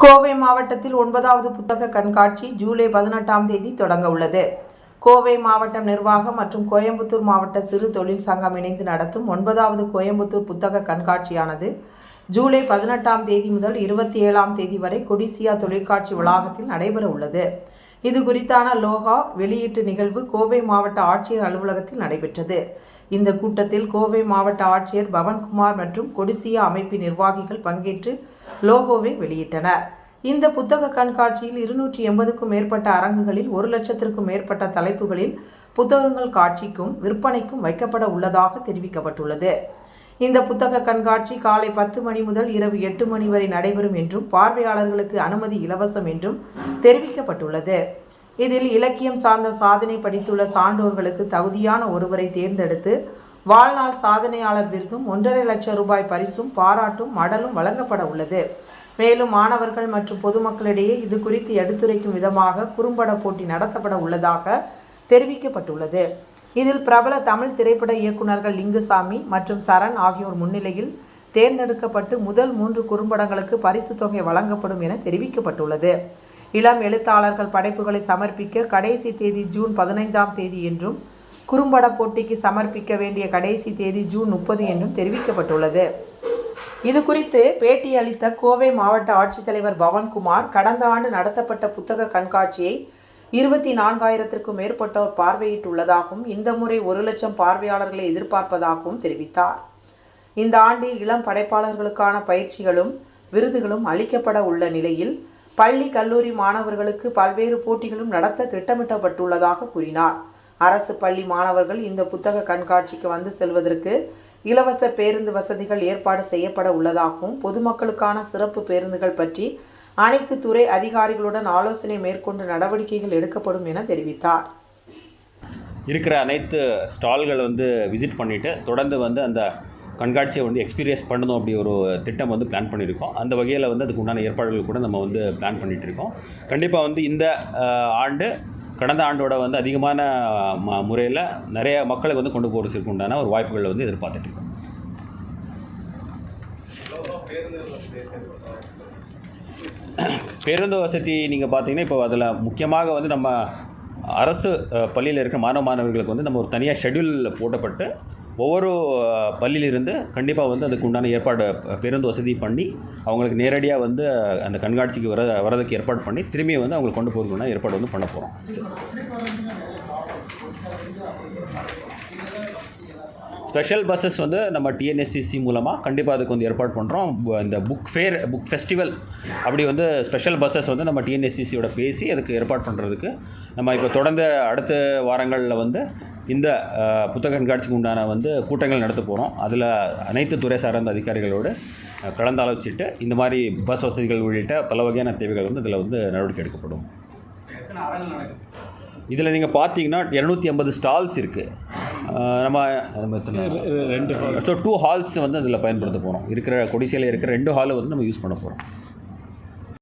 கோவை மாவட்டத்தில் ஒன்பதாவது புத்தக கண்காட்சி ஜூலை பதினெட்டாம் தேதி தொடங்க உள்ளது. கோவை மாவட்டம் நிர்வாகம் மற்றும் கோயம்புத்தூர் மாவட்ட சிறு தொழில் சங்கம் இணைந்து நடத்தும் ஒன்பதாவது கோயம்புத்தூர் புத்தக கண்காட்சியானது ஜூலை பதினெட்டாம் தேதி முதல் இருபத்தி ஏழாம் தேதி வரை கொடிசியா தொழிற்காட்சி வளாகத்தில் நடைபெற உள்ளது. இது குறித்தான லோகா வெளியீட்டு நிகழ்வு கோவை மாவட்ட ஆட்சியர் அலுவலகத்தில் நடைபெற்றது. இந்த கூட்டத்தில் கோவை மாவட்ட ஆட்சியர் பவன்குமார் மற்றும் கொடிசியா அமைப்பு நிர்வாகிகள் பங்கேற்று லோகோவை வெளியிட்டனர். இந்த புத்தக கண்காட்சியில் இருநூற்றி எண்பதுக்கும் மேற்பட்ட அரங்குகளில் ஒரு லட்சத்திற்கும் மேற்பட்ட தலைப்புகளில் புத்தகங்கள் காட்சிக்கும் விற்பனைக்கும் வைக்கப்பட உள்ளதாக தெரிவிக்கப்பட்டுள்ளது. இந்த புத்தக கண்காட்சி காலை பத்து மணி முதல் இரவு எட்டு மணி வரை நடைபெறும் என்றும் பார்வையாளர்களுக்கு அனுமதி இலவசம் என்றும் தெரிவிக்கப்பட்டுள்ளது. இதில் இலக்கியம் சார்ந்த சாதனை படித்துள்ள சான்றோர்களுக்கு தகுதியான ஒருவரை தேர்ந்தெடுத்து வாழ்நாள் சாதனையாளர் விருதும் ஒன்றரை லட்சம் ரூபாய் பரிசும் பாராட்டும் மடலும் வழங்கப்பட உள்ளது. மேலும் மாணவர்கள் மற்றும் பொதுமக்களிடையே இது குறித்து எடுத்துரைக்கும் விதமாக குறும்பட போட்டி நடத்தப்பட உள்ளதாக தெரிவிக்கப்பட்டுள்ளது. இதில் பிரபல தமிழ் திரைப்பட இயக்குனர்கள் லிங்குசாமி மற்றும் சரண் ஆகியோர் முன்னிலையில் தேர்ந்தெடுக்கப்பட்டு முதல் மூன்று குறும்படங்களுக்கு பரிசு தொகை வழங்கப்படும் என தெரிவிக்கப்பட்டுள்ளது. இளம் எழுத்தாளர்கள் படைப்புகளை சமர்ப்பிக்க கடைசி தேதி ஜூன் பதினைந்தாம் தேதி என்றும் குறும்பட போட்டிக்கு சமர்ப்பிக்க வேண்டிய கடைசி தேதி ஜூன் முப்பது என்றும் தெரிவிக்கப்பட்டுள்ளது. இது குறித்து பேட்டி அளித்த கோவை மாவட்ட ஆட்சித்தலைவர் பவன்குமார் கடந்த ஆண்டு நடத்தப்பட்ட புத்தக கண்காட்சியை இருபத்தி நான்காயிரத்திற்கும் மேற்பட்டோர் பார்வையிட்டுள்ளதாகவும் இந்த முறை ஒரு லட்சம் பார்வையாளர்களை எதிர்பார்ப்பதாகவும் தெரிவித்தார். இந்த ஆண்டில் இளம் படைப்பாளர்களுக்கான பயிற்சிகளும் விருதுகளும் அளிக்கப்பட உள்ள நிலையில் பள்ளி கல்லூரி மாணவர்களுக்கு பல்வேறு போட்டிகளும் நடத்த திட்டமிட்டப்பட்டுள்ளதாக கூறினார். அரசு பள்ளி மாணவர்கள் இந்த புத்தக கண்காட்சிக்கு வந்து செல்வதற்கு இலவச பேருந்து வசதிகள் ஏற்பாடு செய்யப்பட உள்ளதாகவும் பொதுமக்களுக்கான சிறப்பு பேருந்துகள் பற்றி அனைத்து துறை அதிகாரிகளுடன் ஆலோசனை மேற்கொண்டு நடவடிக்கைகள் எடுக்கப்படும் என தெரிவித்தார். இருக்கிற அனைத்து ஸ்டால்களை வந்து விசிட் பண்ணிவிட்டு தொடர்ந்து வந்து அந்த கண்காட்சியை வந்து எக்ஸ்பீரியன்ஸ் பண்ணணும் அப்படி ஒரு திட்டம் வந்து பிளான் பண்ணியிருக்கோம். அந்த வகையில் வந்து அதுக்கு உண்டான ஏற்பாடுகள் கூட நம்ம வந்து பிளான் பண்ணிகிட்டு இருக்கோம். கண்டிப்பாக வந்து இந்த ஆண்டு கடந்த ஆண்டோட வந்து அதிகமான ம முறையில் நிறைய மக்களுக்கு வந்து கொண்டு போகிறதுக்கு உண்டான ஒரு வாய்ப்புகளை வந்து எதிர்பார்த்துட்ருக்கோம் பேருந்து வசதி நீங்கள் பார்த்தீங்கன்னா இப்போ அதில் முக்கியமாக வந்து நம்ம அரசு பள்ளியில் இருக்கிற மாணவ மாணவர்களுக்கு வந்து நம்ம ஒரு தனியாக ஷெடியூல் போடப்பட்டு ஒவ்வொரு பள்ளியிலிருந்து கண்டிப்பாக வந்து அதுக்கு உண்டான ஏற்பாடு பேருந்து வசதி பண்ணி அவங்களுக்கு நேரடியாக வந்து அந்த கண்காட்சிக்கு வர வரதுக்கு ஏற்பாடு பண்ணி திரும்பி வந்து அவங்களுக்கு கொண்டு போகிறதுக்கு ஏற்பாடு வந்து பண்ண போகிறோம் ஸ்பெஷல் பஸ்ஸஸ் வந்து நம்ம டிஎன்எஸ்டிசி மூலமாக கண்டிப்பாக அதுக்கு வந்து ஏற்பாடு பண்ணுறோம் இந்த புக் ஃபேர் புக் ஃபெஸ்டிவல் அப்படி வந்து ஸ்பெஷல் பஸ்ஸஸ் வந்து நம்ம டிஎன்எஸ்டிசியோட பேசி அதுக்கு ஏற்பாடு பண்ணுறதுக்கு நம்ம இப்போ தொடர்ந்து அடுத்த வாரங்களில் வந்து இந்த புத்தக கண்காட்சிக்கு உண்டான வந்து கூட்டங்கள் நடத்த போகிறோம் அதில் அனைத்து துறை சார்ந்த அதிகாரிகளோடு கலந்தாலோசிச்சுட்டு இந்த மாதிரி பஸ் வசதிகள் உள்ளிட்ட பல வகையான தேவைகள் வந்து இதில் வந்து நடவடிக்கை எடுக்கப்படும். இதில் நீங்கள் பார்த்தீங்கன்னா இரநூத்தி ஐம்பது ஸ்டால்ஸ் இருக்குது நம்ம ரெண்டு ஸோ டூ ஹால்ஸ் வந்து அதில் பயன்படுத்த போகிறோம் இருக்கிற கொடிசையில் இருக்கிற ரெண்டு ஹாலை வந்து நம்ம யூஸ் பண்ண போகிறோம்